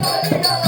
Hey,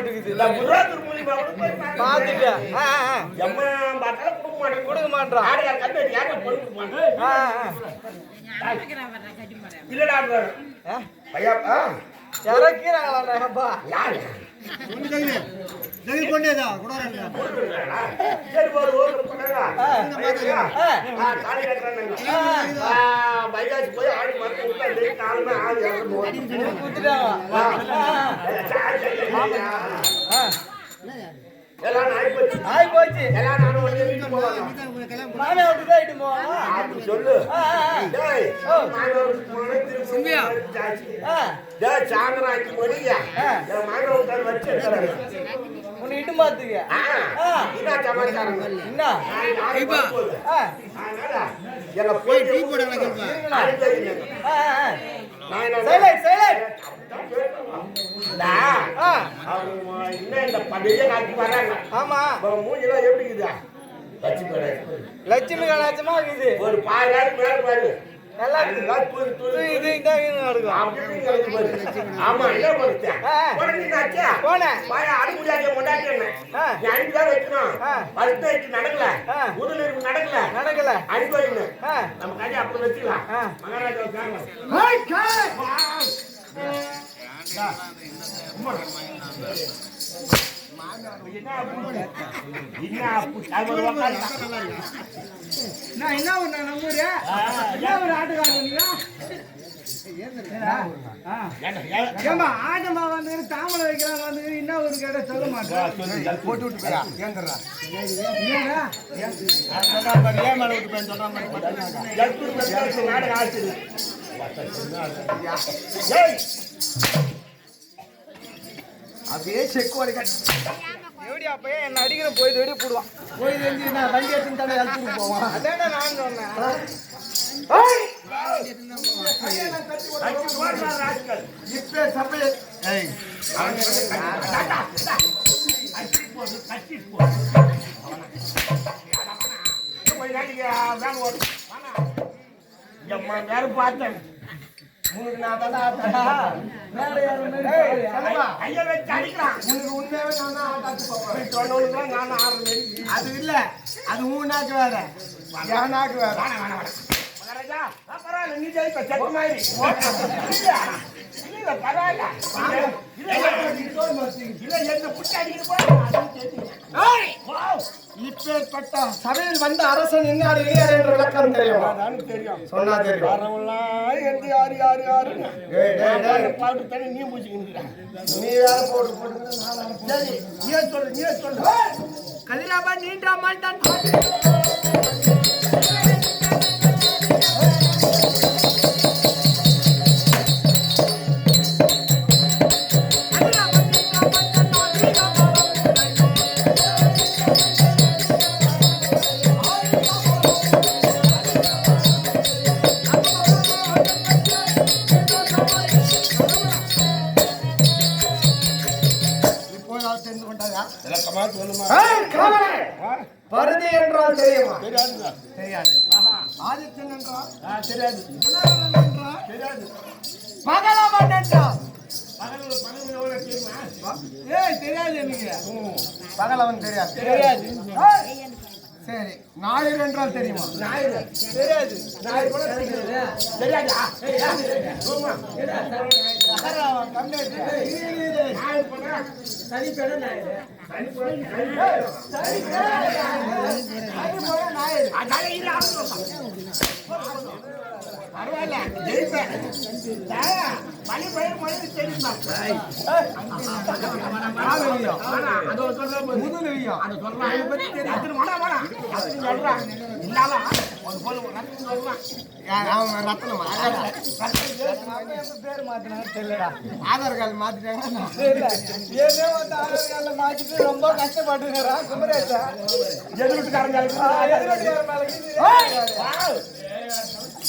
மாட்டேங்குது இல்ல திருமணி போய் பாத்துட்டேன். எம்மா பார்த்தாலும் கொடுக்க மாட்டேங்குது கொடுக்க மாட்றான் ஆடு யார் கண்டு யாரும் பொண்ணு கொடுக்க மாட்டேன். இல்லடா யாரு? கொண்டேதா கூட கொடுக்குறாங்களா? சரி ஒரு ஓட்டு ஆ. பைகாசி போய் ஆடி மாசம் விட்டா டேய் நாலுமே எல்லாம் நாய் போச்சு. ஆயி போச்சு எல்லாம் நானும் வந்து வீட்டுக்கு போவாங்க. மாமியா விட்டு தான் இட்டு போவாங்க அப்படி சொல்லு. டேய், ஓ. மாணவருக்கு போனா ஜாஸ்தி. ஆ டேய், அஞ்சு மணிக்கு ஆ. என் மாணவர்கள் வச்சு இருக்கிறாரு. உன்னை இட்டு ஆ. என்ன சமாச்சாரம்? என்ன அதனால எங்க போய் டீ போட ஆ நான் என்ன சைலண்ட் சைலண்ட் பாரு. லட்சுமி கலாச்சமா இருக்குது ஒரு நாள் மேல பாரு நல்லா இது இந்த நடக்கும் பாரு. ஆமா என்ன என்னாச்சா? போனேன் பாயா அடி முடியாத முண்டாட்டின்னு. ஆ. நீ அடிக்கு தான் வைக்கணும். ஆ. பழுத்த வச்சு நடக்கல. இருக்கு நடக்கல. நடக்கல. ஆ நம்ம கையை அப்புறம் வச்சுக்கலாம். மகாராஜா. என்ன என்ன ஒரு நான் என்ன ஒரு ஆட்டுக்காரங்க ஏம்மா ஆட்டமா வந்து தாமரை வைக்கிறாங்க வந்து என்ன ஒரு கேட்ட சொல்ல மாட்டேன். போட்டு விட்டு போயா ஏங்கறா ஏன்னா சொல்றான் பாரு ஏன் மேல விட்டு போய் சொல்றான் பாரு ஜல்பூர் மெட்ராஸ் நாடகம் ஆச்சுது. ஏய், அப்படியே செக் வரைக்கும் எப்படி அப்பயே என்ன அடிக்கிற போய் தேடி போடுவான். போய் தெரிஞ்சு நான் வண்டி எடுத்து தடவை அழைச்சிட்டு போவான். அதானே நான் சொன்னேன். இப்ப சபை ஏய் பார்த்தேன். உனக்கு நான் வேற யாரும் வச்சு அடிக்கிறான் உனக்கு உண்மையாவே நான் தான் ஆட்டாச்சு போவேன் நான் அது இல்ல அது உன் நாக்கு வேற என் நாக்கு வேற வேணாம் வேணாம் வேணாம் பரவாயில்ல நீ மாதிரி இல்ல பரவாயில்ல. இல்ல என்ன அடிக்கிட்டு போய் இப்பேற்பட்ட சபையில் வந்த அரசன் இன்னார் இனியார் என்ற விளக்கம் தெரியுமா? தெரியும். சொன்னா தெரியும். வரவெல்லாம் எந்த யாரு யாரு டேய். பாட்டு தண்ணி நீ பூச்சிக்கிட்டு நீ வேற போட்டு போட்டு சரி சொல்லு நீயே சொல்லு. கதிராபா நீண்டா மாட்டான். தெரியாது என்றால்? தெரியுமா தெரியாது எனக்கு. பகலவன் தெரியாது. தெரியாது. ஏய், சரி. ஞாயிறு என்றால் தெரியுமா? ஞாயிறு. தெரியாது. ஞாயிறு கூட தெரியாது. தெரியாதா? ஆமா. பகலவன் கம்மியாச்சு. இரு, இரு, இரு. ஞாயிறு பரவாயில்ல. ஜெயிப்பேன். பனி பயிர் தெரியலடா. ஆதார் கார்டு கார்டுல மாத்திட்டு ரொம்ப கஷ்டப்பட்டுக்கிறான் குமரேசா. எதிர்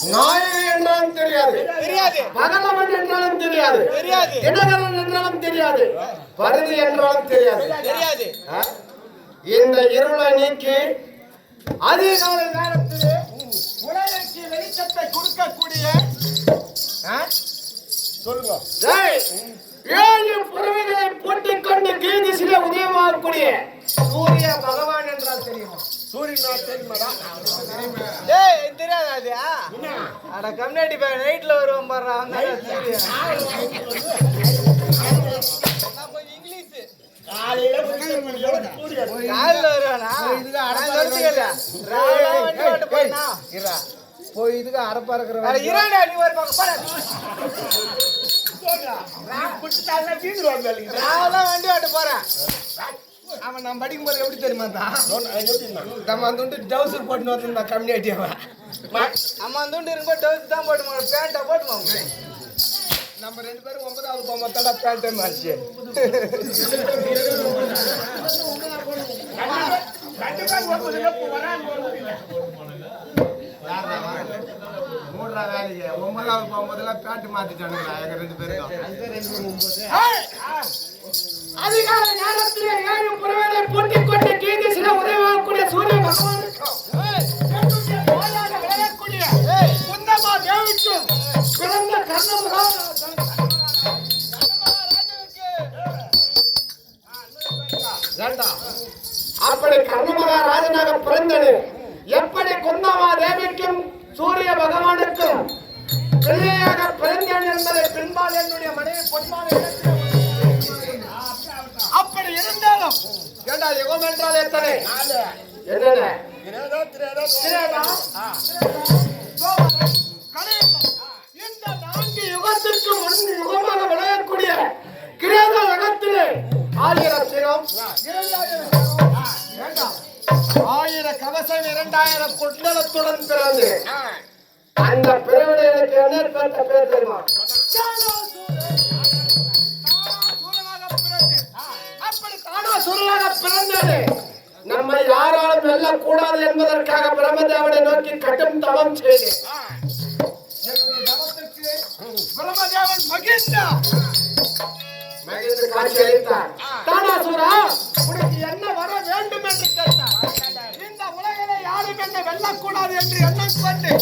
ஞாயிறு என்றாலும் தெரியாது. தெரியாது. பகலவன் என்றாலும் தெரியாது. தெரியாது. இடகலன் என்றாலும் தெரியாது. பருதி என்றாலும் தெரியாது. தெரியாது. இந்த இருளை நீக்கி அதிகாலை நேரத்திலே உலகிற்கு வெளிச்சத்தை கொடுக்கக்கூடிய? சொல்லுங்க. ஏழு புறவைகளை போட்டிக் கொண்டு கீதிசிலே உதயமாகக்கூடிய சூரிய பகவான் என்றால் தெரியுமா? கம்யூனிட்டி பேங்க் நைட்ல வருவோம் பாரு காலையில புரியும் சூரியன் காலைல வருவானா? போய் இதுக்கு அரப்பா இருக்கிற நீ ஒரு பக்கம் வண்டி ஓட்ட போறேன். அவன் நான் படிக்கும்போது எப்படி தெரியுமா தான் நம்ம அந்த வந்து டவுசர் போட்டுன்னு வந்து கம்யூனிட்டி அவன். அம்மா அந்த உண்டு இருக்கும்போது டவுஸ் தான் போட்டு பேண்ட்டை போட்டு நம்ம ரெண்டு பேரும் ஒன்பதாவது போகும்போது பேண்ட் டைம் ஆச்சு மூன்றா வேலைக்கு ஒன்பதாவது போகும்போதெல்லாம் பேண்ட் மாத்திட்டானுங்களா? எங்க ரெண்டு பேருக்கும்? அதிகாலை நேரத்திலே ஏழு புறவேலை போட்டிக் கொண்டு கீதி சில உதவக்கூடிய சூரிய பகவானுக்கும் குந்தமா தேவிக்கும் பிறந்த அப்படி கர்ணமகாராஜனாக பிறந்தது எப்படி பிறந்தேன் என்பதை பின்பால் என்னுடைய மனைவி அப்படி இருந்தாலும் ஏண்டா யுகம் என்றால் எத்தனை. என்னென்ன. இந்த நான்கு யுகத்திற்கு முன் யுகமாக விளையக்கூடிய கிரேத யுகத்திலே ஆயிரம் சிரம் இரண்டாயிரம் சிரம். வேண்டாம். ஆயிர கவசம் இரண்டாயிரம் குண்டலத்துடன் பிறந்து அந்த பிறவிட எனக்கு என்ன பெற்ற பேர் தெரியுமா? பிறந்தது நம்மை யாராலும் வெல்லக்கூடாது என்பதற்காக பிரம்மதேவனை நோக்கி கடும் தவம் செய்தேன். பிரம்மதேவன் மகிழ்ந்தார் மகிழ்ந்து காட்சி அளித்தார் உனக்கு என்ன வர வேண்டும் என்று கேட்டார். இந்த உலகில யாரும் என்ன வெல்லக்கூடாது என்று எண்ணம் கொண்டு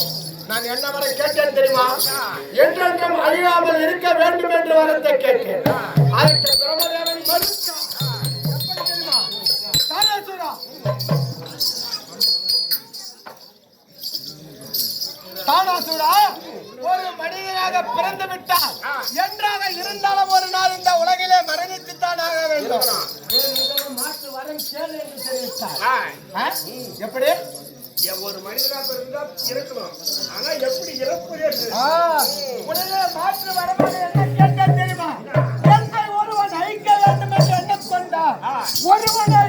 நான் என்ன வரை கேட்டேன் தெரியுமா? என்றென்றும் அழியாமல் இருக்க வேண்டும் என்று வரத்தை கேட்டேன். அதற்கு பிரம்மதேவன் ஒரு மனிதனாக பிறந்து விட்டால் என்றாக இருந்தாலும் ஒரு நாள் இந்த உலகிலே மரணித்துத்தான் ஆக வேண்டும். மாற்று வரம் கேள் என்று தெரிவித்தார்? எப்படி? ஒரு மனிதனா பிறந்தா இருக்கணும் ஆனா எப்படி இறப்பு உடனே மாற்று வரமாக என்ன கேட்டேன் தெரியுமா? ஒருவன் அழிக்க வேண்டும் என்று எண்ணக் கொண்டார். ஒருவனே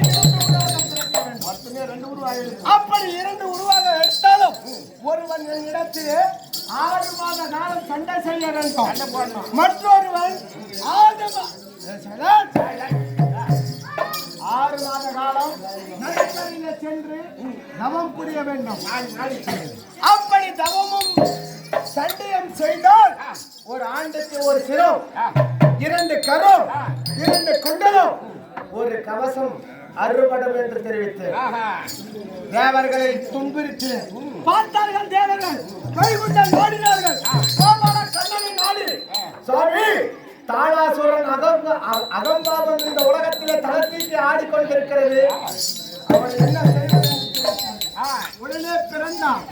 அப்படி இரண்டு உருவாக எடுத்தாலும் ஒருவன் என்னிடத்திலே ஆறு மாத காலம் சண்டை செய்ய வேண்டும். மற்றொருவன் ஆறு ஆறு மாத காலம் நடுக்கரையிலே சென்று தவம் புரிய வேண்டும். அப்படி தவமும் சண்டையும் செய்தால் ஒரு ஆண்டுக்கு ஒரு சிறோ இரண்டு கரம் இரண்டு குண்டலம் ஒரு கவசம் அறுபடும் என்று தெரிவித்து தேவர்களை துன்புரித்து பார்த்தார்கள் தேவர்கள். கைகுண்டம் ஓடினார்கள். கோபால கண்ணனை நாடி சுவாமி தாளாசுரன் அகம் அ- அகம்பாவம் இந்த உலகத்திலே தலை ஆடிக்கொண்டிருக்கிறது. அவன் என்ன செய்வது உடனே பிறந்தான்.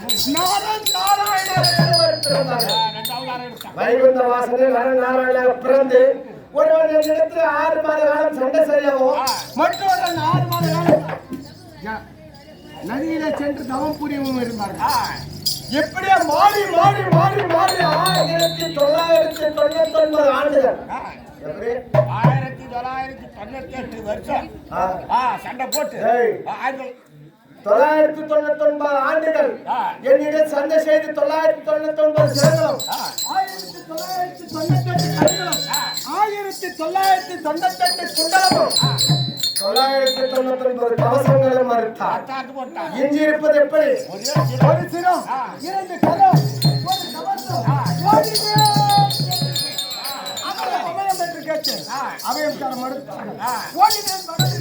வைகுந்த வாசனில் நரநாராயணாக பிறந்து ஒருவன் என்னிடத்தில் ஆறு மாத காலம் சண்டை ஆறு மாத காலம் சென்று தவம் புரியவும் இருந்தார்கள். இப்படியே மாறி மாறி மாறி மாறி ஆயிரத்தி தொள்ளாயிரத்தி தொண்ணூத்தி ஒன்பது ஆண்டுகள் ஆயிரத்தி தொள்ளாயிரத்தி தொண்ணூத்தி எட்டு வருஷம் சண்டை போட்டு. தொள்ளாயிரத்தி தொண்ணூத்தி ஒன்பது ஆண்டுகள். என்னிடம் சண்டை செய்து தொள்ளாயிரத்தி தொண்ணூத்தி ஒன்பது சிறங்களும் ஆயிரத்தி தொள்ளாயிரத்தி தொண்ணூத்தி எட்டு ஆயிரத்தி தொள்ளாயிரத்தி தொண்ணூத்தி எட்டு குண்டலமும் தொள்ளாயிரத்தி தொண்ணூத்தி ஒன்பது மறுத்தார். இஞ்சி இருப்பது எப்படி? ஒரு சிரம் இரண்டு கரம் ஒரு கவசம் அப்புறம் அபயம் என்று கேட்டு அபயம் தர மறுத்தார்கள். ஓடினேன் மறுத்து.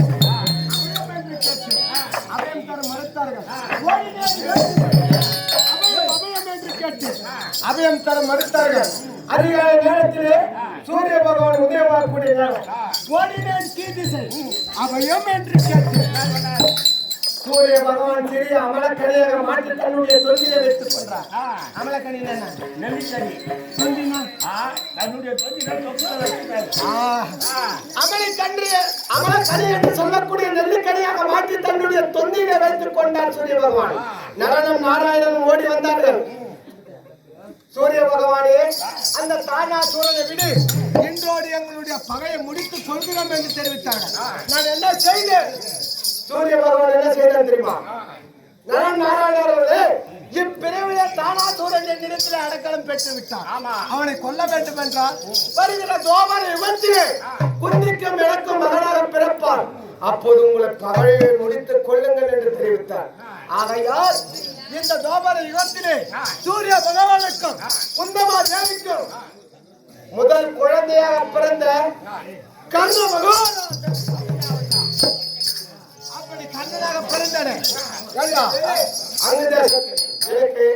என்று கேட்டு அபயம் தர மறுத்தார்கள். என்று கேட்டு தர மறுத்தார்கள். அதிகாலை நேரத்திலே சூரிய பகவான் உதயமாகக்கூடிய நேரம். ஓடினேன் அபயம் என்று கேட்டு சூரிய பகவான் சிறிய அமலக்கனியாக மாற்றி தன்னுடைய தொந்தியை வைத்துக் கொண்டார் என்ன? நெல்லிக்கனி. தொந்தினா? தன்னுடைய அமலைக்கன்று அமலக்கனி என்று சொல்லக்கூடிய நெல்லிக்கனியாக மாற்றி தன்னுடைய தொந்தியில வைத்துக் கொண்டார் சூரிய பகவான். நரனும் நாராயணனும் ஓடி வந்தார்கள். சூரிய பகவானே அந்த தானா சூரனை விடு. இன்றோடு எங்களுடைய பகையை முடித்துக் கொள்கிறோம் என்று தெரிவித்தார்கள் நான் என்ன செய்தேன்? சூரிய பகவான் என்ன செய்தான் தெரியுமா? நரன் நாராயணர் அவர்களே இப்பிரிவிலே தானா சூரன் என்னிடத்தில் அடைக்கலம் பெற்று விட்டான். அவனை கொல்ல வேண்டும் என்றால் வருகிற தோமர யுகத்திலே குந்திக்கும் எனக்கும் மகனாக பிறப்பான். அப்போது உங்களை பகையை முடித்துக் கொள்ளுங்கள் என்று தெரிவித்தார். ஆகையால் இந்த தோமர யுகத்திலே சூரிய பகவானுக்கும் குந்தமா தேவிக்கும் முதல் குழந்தையாக பிறந்த கர்ண பகவான் அப்படி கண்ணனாக பிறந்தனே. அங்கு தேசத்தை எனக்கு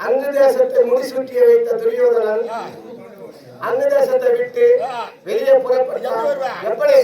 அங்கு தேசத்தை முடிசூட்டி வைத்த துரியோதனன் அங்கு தேசத்தை விட்டு வெளியே புறப்பட்டான். எப்படி?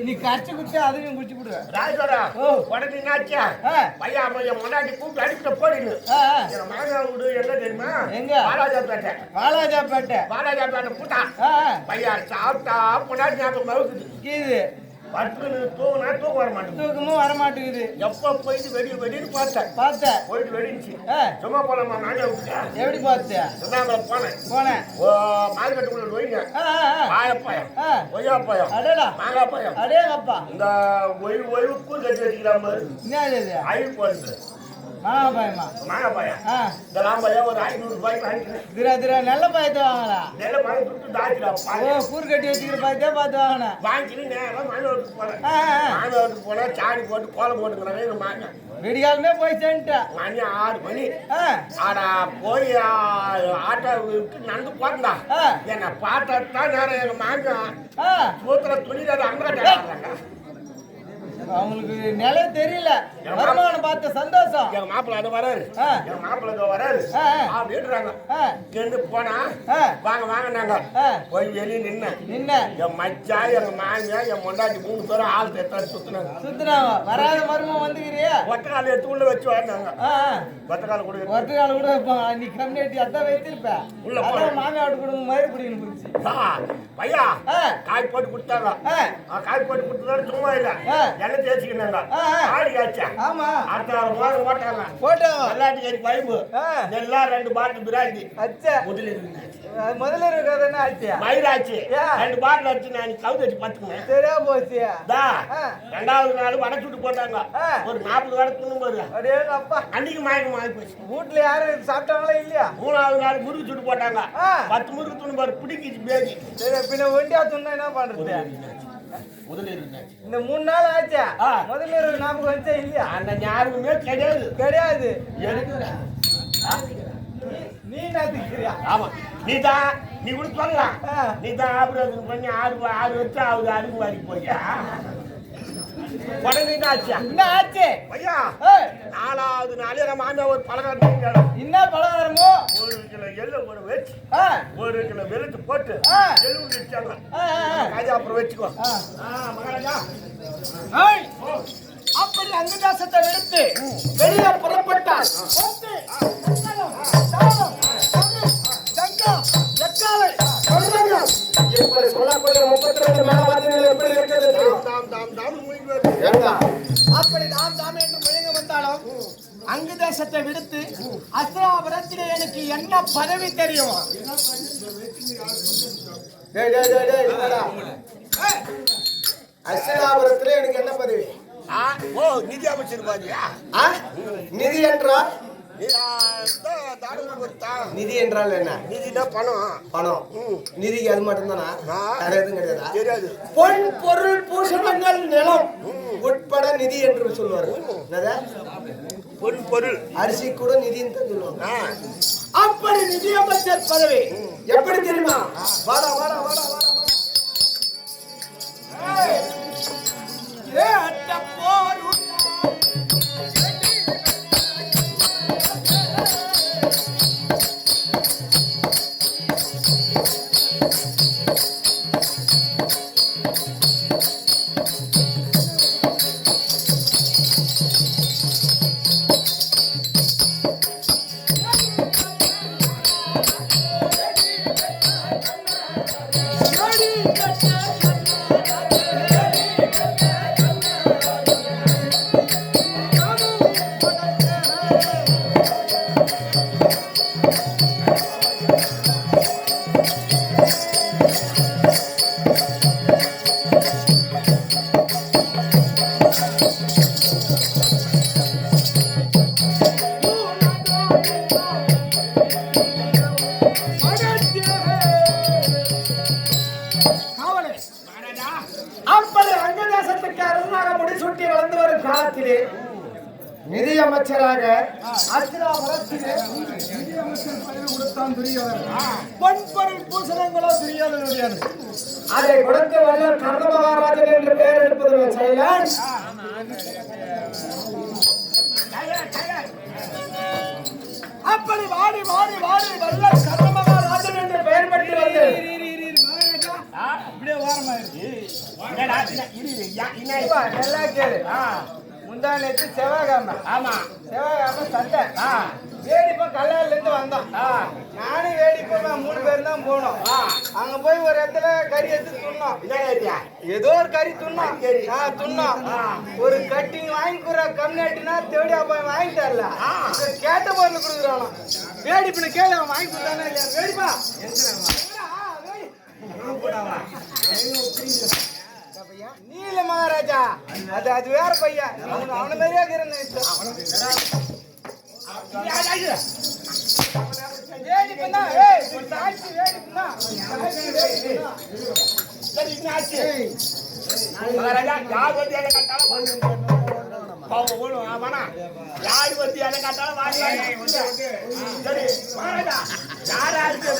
நீ கரைச்சு குடிச்சா அதையும் குடிச்சு விடு ராஜோரா உடனே என்னாச்சா பையா பையன் முன்னாடி கூப்பிட்டு அடிக்கிட்ட போடுங்க மகனா வீடு எங்க தெரியுமா? எங்க? வாலாஜாப்பேட்டை வாலாஜாப்பேட்டை வாலாஜாப்பேட்டை கூட்டா பையா சாப்பிட்டா முன்னாடி ஞாபகம் மறுக்குது பட்டுன்னு தூங்கினா தூக்கம் வர மாட்டேங்குது தூக்கமும் வர மாட்டேங்குது எப்ப போயிட்டு வெடி வெடின்னு பார்த்தேன். பார்த்தேன். போயிட்டு வெடிச்சு. சும்மா போலாமா நானே எப்படி பார்த்தியா சொன்னாங்க போனேன். போனேன். ஓ மார்க்கெட்டுக்குள்ள. வாழைப்பழம் ஆ. கொய்யாப்பழம் அடடா. மாங்காய் பழம் அடேங்கப்பா. இந்த ஒய்வு ஒய்வு கூழ் கட்டி வச்சுக்கிற மாதிரி என்ன இது? அயில் போடுது. மாங்கா பயமா மாங்காய் இதெல்லாம் பையன் ஒரு ஐநூறு ரூபாய்க்கு வாங்கிக்கிறேன் திரா திரா நல்ல பயத்தை வாங்கலாம் நெல்ல பழம் துட்டு தாச்சிடா ஓ கூறு கட்டி வச்சுக்கிற பயத்தே பார்த்து வாங்கினேன் வாங்கிட்டு நேரம் போனேன் போனா சாணி போட்டு கோலம் போட்டுக்கிறாங்க எங்க மாங்க போய் சேர்ந்துட்டேன் மணி ஆறு மணி. ஆடா போய் ஆட்டோ விட்டு நடந்து ஆ. என்ன பார்த்தா நேரம் எங்க மாங்க சூத்திர துணியில அங்கே அவங்களுக்கு நிலை தெரியல. வருமானம் பார்த்த சந்தோஷம். எங்க மாப்பிள்ள அது வராரு. எங்க மாப்பிள்ள இதோ வராரு. அப்படின்றாங்க ஆ. இருந்து போனா. வாங்க வாங்க நாங்க. போய் வெளியே நின்னேன் நின்ன. என் மச்சா எங்க மாமியா என் முண்டாட்டி மூணு பேரும் ஆள் தேத்தாரு சுத்தினாங்க. சுத்துனாங்க. வராத மருமம் வந்துக்கிறியா. ஒத்த கால எடுத்து உள்ள வச்சு வந்தாங்க. ஒத்த கால கூட. ஒருத்த கால கூட வைப்பாங்க நீ கம்யூனிட்டி அதான் வைத்திருப்ப. உள்ள. அதான் மாமியாட்டு குடும்பம் மயிறு பிடிக்கணும் பையா. காய் போட்டு கொடுத்தாங்க. காய் போட்டு கொடுத்ததோட சும்மா இல்ல. தேய்ச்சிக்கினாங்க. ஆடி ஆமா. அடுத்த வாரம் மோதிரம் போட்டாங்க போட்டோ. வெள்ளாட்டுக்கறி பைப்பு. எல்லாம் ரெண்டு பாட்டில் பிராந்தி. அச்சா. முதலில் முதல்ல இருக்கிறது ஆச்சியா மயிராச்சு. ரெண்டு பாட்டில் அடிச்சு நான் கவுது வச்சு பார்த்துக்குவேன் சரியா போச்சு. தா. ரெண்டாவது நாள் வடை சுட்டு போட்டாங்க. ஒரு நாற்பது வடை தின்னு போது அப்படியே அப்பா. அன்னைக்கு மயக்கம் ஆகி போச்சு. வீட்டுல யாரும் சாப்பிட்டாங்களா இல்லையா? மூணாவது நாள் முறுக்கு சுட்டு போட்டாங்க. பத்து முறுக்கு துணி பாரு. பிடிக்கிச்சு சரி பின்ன ஒண்டியா துண்ணா என்ன பண்றது? முதலில் இந்த மூணு நாள் ஆச்சா? இருக்கிற ஞாபகம் வச்சா இல்லையா? அந்த ஞாபகமே கிடையாது. கிடையாது. நீ நாத்துக்கிறியா ஆமா. நீ தான் நீ கூட சொல்லலாம். நீ தான் ஆபரேஷன் பண்ணி ஆறு ஆறு வருஷம் ஆகுது அருகு வாரி போய்யா உடனே என்ன ஆச்சா? என்ன ஆச்சு ஐயா நாலாவது நாளே நம்ம மாமியா ஒரு பலகாரம் என்ன பலகாரமோ? ஒரு கிலோ எள்ளு கூட வச்சு ஒரு கிலோ வெளுத்து போட்டு. எள்ளு வச்சாங்க. ராஜா அப்புறம் வச்சுக்கோ. மகாராஜா. அப்படி அங்கதாசத்தை எடுத்து வெளியே புறப்பட்டார் என்ன பதவி தெரியும்? அஸ்திராபுரத்திலே எனக்கு என்ன பதவி? ஓ நிதி அமைச்சர்? நிதி என்றால்? நிதி என்றால் என்ன? நிதினா பணம். பணம். நிதிக்கு அது மட்டும்தானா? ஆ. வேற எதுவும் கிடையாதா? தெரியாது. பொன் பொருள் பூஷணங்கள் நிலம். உட்பட நிதி என்று சொல்லுவாரு என்னது? பொருள். அரிசி கூட நிதின்னு தான் சொல்லுவாங்க அப்படி நிதி அமைச்சர் பதவி. எப்படி தெரியுமா? வாடா வாடா வாடா வாடா. அமைச்சராக பொன்பொருள் பூசணங்களோ துரியோதனுடையது அதை கொடுத்து வல்லர் கர்ண மகாராஜன் என்று பெயர் எடுப்பது செயலன் அப்படி வாடி வாடி வாடி வல்லர் கர்ண மகாராஜன் என்று பெயர் பெற்று வந்து? இப்படியே ஓரமா இருக்கு? நல்லா கேளு முந்தா நேத்து செவ்வாய்க்கிழமை. ஆமா. செவ்வாய்க்கிழமை சண்டை. ஆ, வேடிப்பா கல்லாறுல இருந்து வந்தோம் நானும் வேடிப்பா மூணு பேர் தான் போனோம். அங்க போய் ஒரு இடத்துல கறி எடுத்து துண்ணோம்? ஏதோ ஒரு கறி துண்ணோம் சரி. ஆ துண்ணோம் ஒரு கட்டிங் வாங்கி குடுற கம்னாட்டினா தேடி போய் வாங்கி தரல. ஆ. சரி, கேட்ட பொருள் கொடுக்குறானோ. வேடிப்புன்னு கேளு அவன் வாங்கி கொடுத்தானே இல்லையா வேடிப்பா. நீ இல்ல மகாராஜா. அது அது வேற பையன். அவன மாதிரியே யாரு பத்தி இது? வேடிப்புன்னா எதை வாங்கி. சரி, மகாராஜா,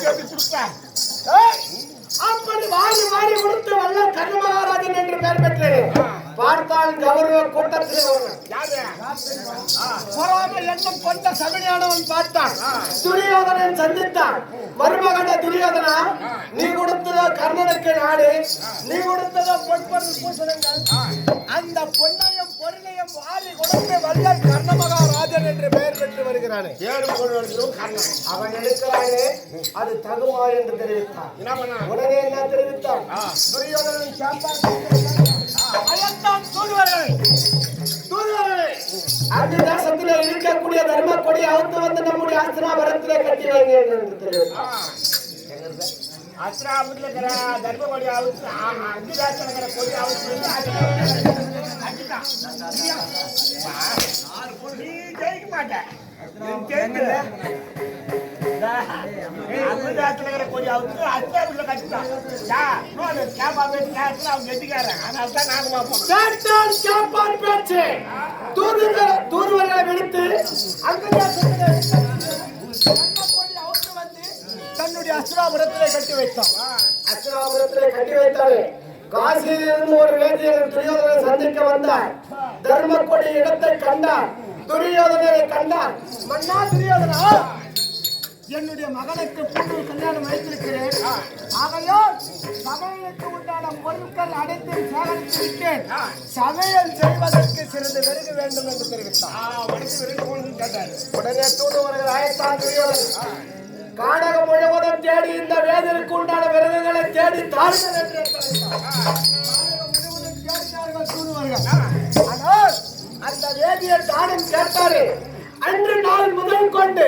எப்படி அப்படி வாரி வாரி கொடுத்து வல்ல கர்ண என்று பெயர் பெற்றேன் பார்த்தால் கௌரவ கூட்டத்தில் ஒருவன். யாரு? பொறாமை எண்ணம் கொண்ட சகுனியானவன் பார்த்தான் துரியோதனன் சந்தித்தான் மருமகன துரியோதனா நீ கொடுத்ததோ கர்ணனுக்கு நாடு நீ கொடுத்ததோ பொற்பொருள் பூசணங்கள் அந்த பொன்னையும் பொருளையும் வாரி கொடுத்து வல்லல் கர்ண மகாராஜன் என்று பெயர் பெற்று வருகிறானே. ஏழு பொருளும் கர்ணன். அவன் எடுக்கிறானே அது தகுமா என்று தெரிவித்தான். என்ன பண்ணா? உடனே என்ன தெரிவித்தான்? துரியோதனன் சாப்பாடு அயத்தான் தூதுவர்கள் தூதுவர்கள் அந்த தேசத்திலே இருக்கக்கூடிய தர்ம கொடி அவுத்து வந்து நம்முடைய ஆசிரமரத்திலே கட்டி வைங்க என்று தெரிவித்தான். அஸ்ராபுத்துல இருக்கிற தர்மபடி அவுத்து அஞ்சு தேசத்துல இருக்கிற கொடி அவுத்து அடிதான் நீ ஜெயிக்க மாட்ட நீ அவன் விடுத்து அந்த வந்து தன்னுடைய அசுராபுரத்திலே கட்டி வைத்தான் அசுராபுரத்திலே கட்டி வைத்தாலே காசியிலிருந்து ஒரு வேதியர் துரியோதனை சந்திக்க வந்தார். தர்ம கொடி இடத்தை கண்டார். துரியோதனரை கண்டார். மன்னா துரியோதனா என்னுடைய மகனுக்கு புது கல்யாணம் வைத்திருக்கிறேன். ஆகையால் சமையலுக்கு உண்டான பொருட்கள் அனைத்தையும் சேகரித்து விட்டேன். சமையல் செய்வதற்கு சிறிது விருது வேண்டும் என்று தெரிவித்தார். உடனே தூதுவர்கள் ஆயத்தான் துரியோதனன். காடகம் முழுவதும் தேடி இந்த வேதருக்கு உண்டான விரதங்களை தேடி தாருங்கள் அந்த வேதியை தானம் கேட்டாரு அன்று நாள் முதல் கொண்டு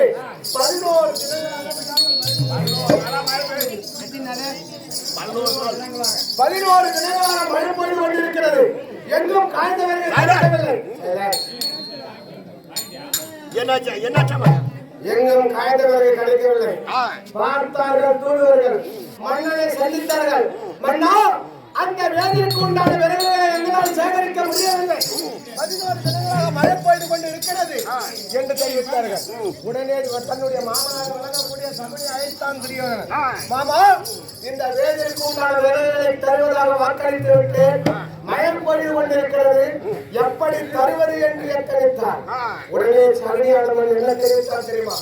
பதினோரு பதினோரு தினங்களாக மழை பொழுது கொண்டிருக்கிறது எங்கும் காய்ந்தவர்கள் கிடைக்கவில்லை என்னாச்சு என்னாச்சா எங்கும் காய்ந்தவர்கள் கிடைக்கவில்லை பார்த்தார்கள் தூதுவர்கள். மன்னனை சந்தித்தார்கள். மன்னா அந்த வேதிற்கு உண்டான விரைவுகளை எங்களால் சேகரிக்க முடியவில்லை. பதினோரு தினங்களாக மழை பெய்து கொண்டு இருக்கிறது என்று தெரிவித்தார்கள். உடனே தன்னுடைய மாமனார் வழங்கக்கூடிய சபையை அழைத்தான் துரியோதனன். மாமா இந்த வேதிற்கு உண்டான விரைவுகளை தருவதாக வாக்களித்து விட்டு மழை பொழிவு கொண்டிருக்கிறது. எப்படி தருவது என்று எத்தனைத்தார் உடனே சகனியானவன் என்ன தெரிவித்தார் தெரியுமா?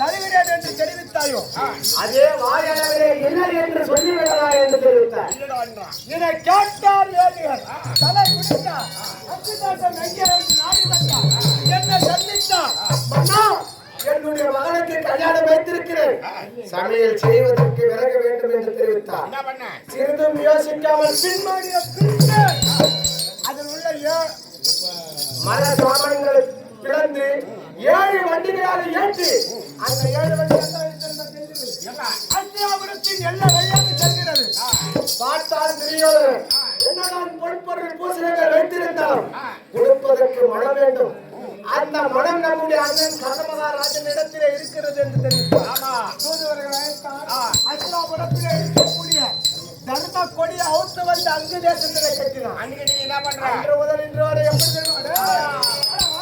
தருகிறேன் என்று தெரிவித்தாயோ? அதே வாயளவிலே இல்லை என்று சொல்லிவிடலாம் என்று தெரிவித்தார். இதை கேட்டார் வேதியர் தலை குடித்தார் அச்சுதாசன் எங்கே என்று நாடி வந்தார். என்னை சந்தித்தார். மன்னா என்னுடைய மகனுக்கு கல்யாணம் வைத்திருக்கிறேன். சமையல் செய்வதற்கு பண்ண சிறிதும் யோசிக்காமல் பின்மாடிய அதில் உள்ள மர சாமான்களை பிளந்து ஏழு வண்டிகளாக ஏற்றி அந்த ஏழு வண்டி எந்த வழித்தென்ன தெரியுது? அத்தியாபுரத்தின் எல்லை வழியாக செல்கிறது. பார்த்தால் தெரியாது. என்னதான் பொன்பொருள் பூசணங்கள் வைத்திருந்தாலும் கொடுப்பதற்கு மனம் வேண்டும். அந்த மனம் நம்முடைய அண்ணன் கர்ணமகாராஜன் இடத்திலே இருக்கிறது என்று தெரிவித்தார் தூதுவர்கள் அழைத்தார். அஸ்லாபுரத்திலே இருக்கக்கூடிய தர்ம கொடியை அவுத்து வந்து அங்கு தேசத்திலே கட்டினார் அன்னைக்கு நீ என்ன பண்ற? அன்று முதல் இன்று வரை எப்படி தெரியுமா?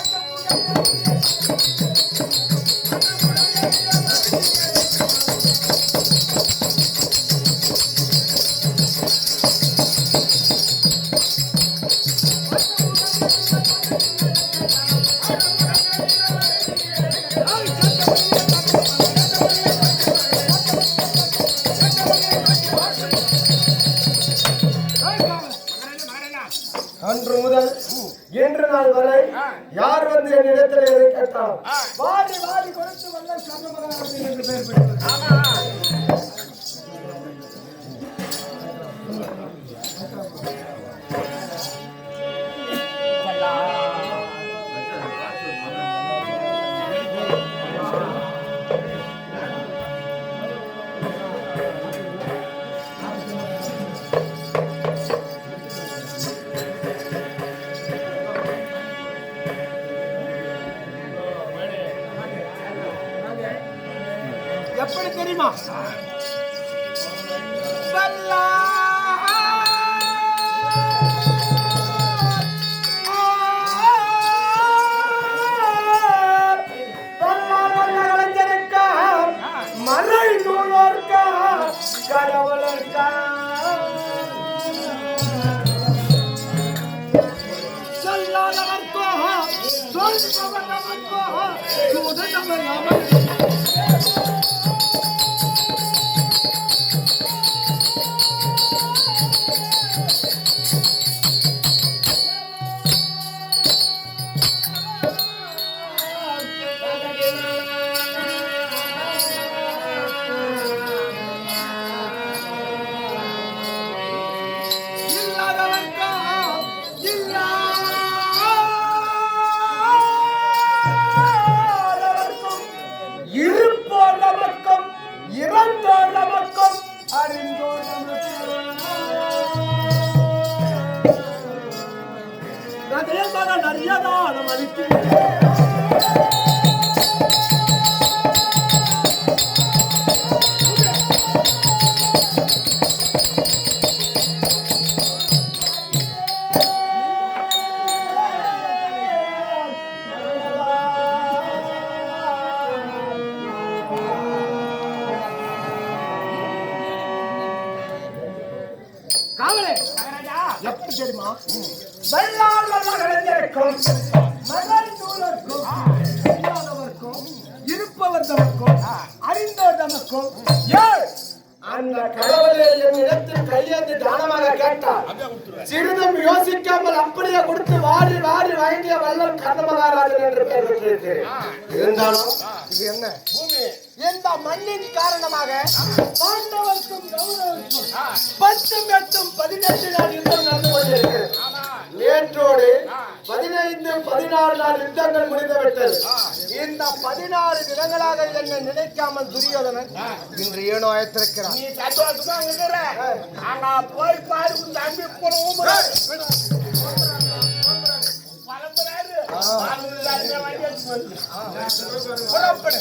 எப்படி தெரியுமா? மறை நூலோர்க்கா கடவுளர்க்கா. சொல்லாதவர்க்கோ சொல்பவனவர்க்கோ சுதனவன் அவன் வல்லகளைக்கும் மகள் நூலர்க்கும் இல்லாதவர்க்கும் இருப்பவர் தமக்கும் தமக்கும் அந்த கடவுளை இடத்தில் கையேந்து தானமாக கேட்டார். சிறிதும் யோசிக்காமல் அப்படியே கொடுத்து வாரி வாரி வாங்கிய வல்லல் கர்ணமகாராஜன் என்று பெயர் பெற்றிருக்கிறேன். இருந்தாலும் இது என்ன? பூமி இந்த மண்ணின் காரணமாக பாண்டவர்க்கும் கௌரவர்க்கும் பத்தும் எட்டும் பதினெட்டு நாள் யுத்தம் நடந்து கொண்டிருக்கிறது. நேற்றோடு பதினைந்து பதினாறு நாள் யுத்தங்கள் முடிந்துவிட்டது இந்த பதினாறு தினங்களாக என்னை நினைக்காமல் துரியோதனன் இன்று ஏனோ அழைத்திருக்கிறான் நீ சந்தோஷமா இருக்கிற அங்க போய் பாரு தம்பி போனவும் புறப்படு